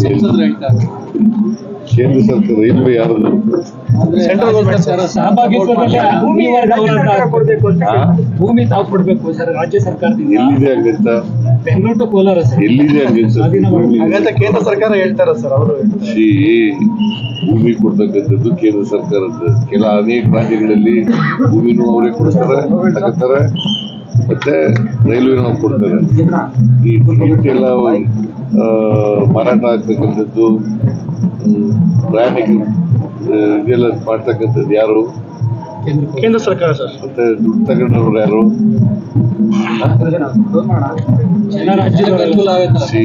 ಸಂಸದರು ಹೇಳ್ತಾರೆ ಕೇಂದ್ರ ಸರ್ಕಾರ ಸಹಭಾಗಿತ್ವದಲ್ಲಿ ಭೂಮಿ ತಾವು ಕೊಡ್ಬೇಕು ಸರ್ ರಾಜ್ಯ ಸರ್ಕಾರದಿಂದ. ಎಲ್ಲಿದೆ ಹಂಗಂತ? Bengaluru to Kolar sir. ಎಲ್ಲಿದೆ ಹಂಗಂತ ಕೇಂದ್ರ ಸರ್ಕಾರ ಹೇಳ್ತಾರ ಸರ್ ಅವರು. ಭೂಮಿ ಕೊಡ್ತಕ್ಕಂಥದ್ದು ಕೇಂದ್ರ ಸರ್ಕಾರದ ಕೆಲ ಅನೇಕ ರಾಜ್ಯಗಳಲ್ಲಿ ಭೂಮಿನೂ ಅವರೇ ಕೊಡ್ತಾರೆ ತಗೋತಾರೆ ಮತ್ತೆ ರೈಲ್ವೆನೂ ಕೊಡ್ತಾರೆ ಈ ಎಲ್ಲ ಮಾರಾಟ ಆಗ್ತಕ್ಕಂಥದ್ದು ಪ್ರಯಾಣಿಕ ಇದೆಲ್ಲ ಮಾಡ್ತಕ್ಕಂಥದ್ದು ಯಾರು? ಕೇಂದ್ರ ಸರ್ಕಾರ ಸರ್. ಮತ್ತೆ ದುಡ್ಡು ತಗೊಂಡವ್ರು ಯಾರು? ಸಿ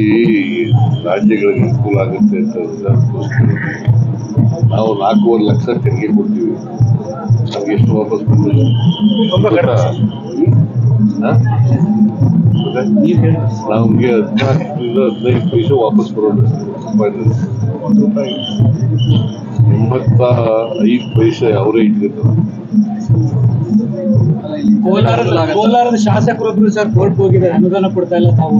ರಾಜ್ಯಗಳಿಗೆ ಅನುಕೂಲ ಆಗುತ್ತೆ ಅಂತ ನಾವು ನಾಲ್ಕೂವರೆ ಲಕ್ಷ ತೆರಿಗೆ ಕೊಡ್ತೀವಿ. ನಮ್ಗೆ ಎಷ್ಟು ವಾಪಸ್ ಬಂದಿಲ್ಲ? ಮತ್ತೆ ನಮ್ಗೆ ಹದಿನಾಲ್ಕರಿಂದ ಹದಿನೈದು ಪೈಸೆ ವಾಪಸ್ ಬರೋದು. ಎಂಬತ್ತ ಐದು ಪೈಸೆ ಅವರೇ ಇಟ್ಕೊತಾರೆ ಕೋಲಾರದ ಕೋಲಾರದ ಶಾಸಕರೊಬ್ರು ಸರ್ ಕೋರ್ಟ್ ಹೋಗಿದ್ದಾರೆ ಅನುದಾನ ಕೊಡ್ತಾ ಇಲ್ಲ ತಾವು.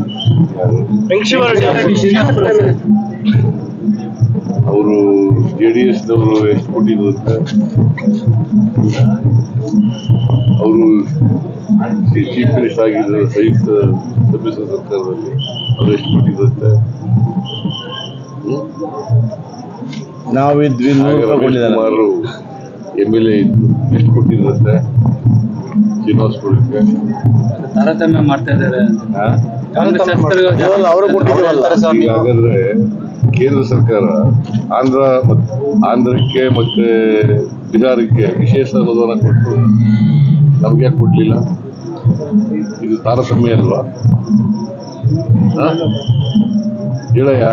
ಅವರು ಜೆ ಡಿ ಎಸ್ನವರು ಎಷ್ಟು ಕೊಟ್ಟಿರುತ್ತೆ ಅವರು ಚೀಫ್ ಮಿನಿಸ್ಟರ್ ಆಗಿದ್ರು ಸಂಯುಕ್ತ ಸಮ್ಮಿಶ್ರ ಸರ್ಕಾರದಲ್ಲಿ ಅವರು ಎಷ್ಟು ಕೊಟ್ಟಿದ್ದಂತೆ ನಾವಿದ್ವಿ ಕುಮಾರ್ ಎಂ ಎಲ್ ಎ ಇದ್ರು ಎಷ್ಟು ಕೊಟ್ಟಿರುತ್ತೆ ಶ್ರೀನಿವಾಸಪುರಕ್ಕೆ ತಾರತಮ್ಯ ಮಾಡ್ತಾ ಇದ್ದಾರೆ ಹಾಗಾದ್ರೆ ಕೇಂದ್ರ ಸರ್ಕಾರ ಆಂಧ್ರ ಆಂಧ್ರಕ್ಕೆ ಮತ್ತೆ ಬಿಹಾರಕ್ಕೆ ವಿಶೇಷ ಅನುದಾನ ಕೊಟ್ಟು ನಮ್ಗೆ ಕೊಡಲಿಲ್ಲ? ಇದು ತಾರತಮ್ಯ ಅಲ್ವಾ? ಹಾ? ಹೇಳಯ್ಯ